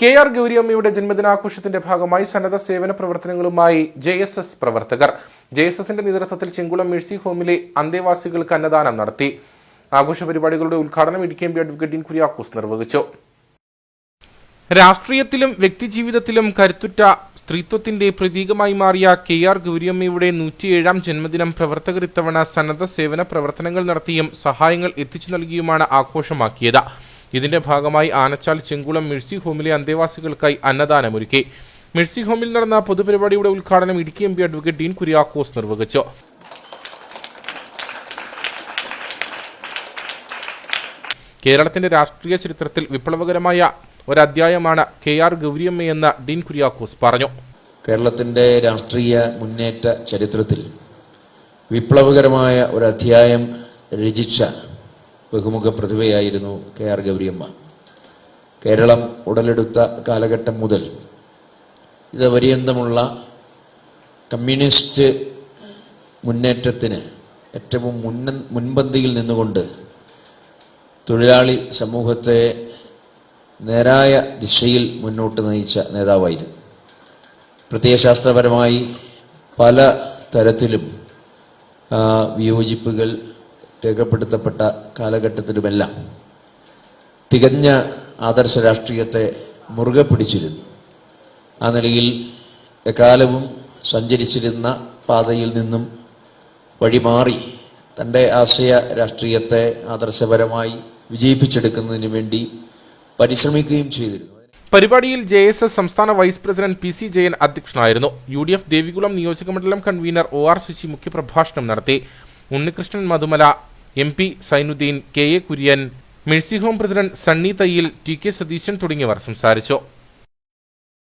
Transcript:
K R ഗൗരിയമ്മയുടെ ജന്മദിനാഘോഷത്തിന്റെ ഭാഗമായി സന്നദ്ധ സേവന പ്രവർത്തനങ്ങളുമായി ജെ എസ് എസ് പ്രവർത്തകർ. ജെ എസ് എസിന്റെ നേതൃത്വത്തിൽ ചെങ്കുളം മേഴ്സി ഹോമിലെ അന്തേവാസികൾക്ക് അന്നദാനം നടത്തി. ആഘോഷ പരിപാടികളുടെ ഉദ്ഘാടനം Idukki M P advocate Kuriakose നിർവഹിച്ചു. രാഷ്ട്രീയത്തിലും വ്യക്തിജീവിതത്തിലും കരുത്തുറ്റ സ്ത്രീത്വത്തിന്റെ പ്രതീകമായി മാറിയ കെ ആർ ഗൗരിയമ്മയുടെ നൂറ്റിയേഴാം ജന്മദിനം പ്രവർത്തകർ ഇത്തവണ സന്നദ്ധ സേവന പ്രവർത്തനങ്ങൾ നടത്തിയും സഹായങ്ങൾ എത്തിച്ചു നൽകിയുമാണ് ആഘോഷമാക്കിയത്. ഇതിന്റെ ഭാഗമായി ആനച്ചാൽ ചെങ്കുളം മിഴ്സി ഹോമിലെ അന്തേവാസികൾക്കായി അന്നദാനമൊരുക്കി. മിഴ്സി ഹോമിൽ നടന്ന പൊതുപരിപാടിയുടെ ഉദ്ഘാടനം Idukki M P advocate Dean Kuriakose നിർവഹിച്ചു. കേരളത്തിന്റെ രാഷ്ട്രീയ ചരിത്രത്തിൽ വിപ്ലവകരമായ ഒരധ്യായമാണ് കെ ആർ ഗൗരിയമ്മയെന്ന് ഡീൻ കുര്യാക്കോസ് പറഞ്ഞു. കേരളത്തിന്റെ രാഷ്ട്രീയ മുന്നേറ്റ ചരിത്രത്തിൽ വിപ്ലവകരമായ ഒരു അധ്യായം രചിച്ച ബഹുമുഖ പ്രതിഭയായിരുന്നു കെ ആർ ഗൗരിയമ്മ. കേരളം ഉടലെടുത്ത കാലഘട്ടം മുതൽ ഇത് പര്യന്തമുള്ള കമ്മ്യൂണിസ്റ്റ് മുന്നേറ്റത്തിന് ഏറ്റവും മുന്ന മുൻപന്തിയിൽ നിന്നുകൊണ്ട് തൊഴിലാളി സമൂഹത്തെ നേരായ ദിശയിൽ മുന്നോട്ട് നയിച്ച നേതാവായിരുന്നു. പ്രത്യയശാസ്ത്രപരമായി പല തരത്തിലും വിയോജിപ്പുകൾ രേഖപ്പെടുത്തപ്പെട്ട കാലഘട്ടത്തിലുമെല്ലാം തികഞ്ഞ ആദർശ രാഷ്ട്രീയത്തെ മുറുകെ പിടിച്ചിരുന്നു. ആ നിലയിൽ എക്കാലവും സഞ്ചരിച്ചിരുന്ന പാതയിൽ നിന്നും വഴിമാറി തന്റെ ആശയ രാഷ്ട്രീയത്തെ ആദർശപരമായി വിജയിപ്പിച്ചെടുക്കുന്നതിന് വേണ്ടി പരിശ്രമിക്കുകയും ചെയ്തിരുന്നു. പരിപാടിയിൽ ജെ എസ് എസ് സംസ്ഥാന vice president P C Jayan അധ്യക്ഷനായിരുന്നു. യു ഡി എഫ് ദേവികുളം നിയോജകമണ്ഡലം കൺവീനർ ഒ ആർ ശശി മുഖ്യപ്രഭാഷണം നടത്തി. Unnikrishnan Madhumala M P Sainuddin K A Kurian Mercy Home president Sunny Thayyil T K Satheesan തുടങ്ങിയവർ സംസാരിച്ചു.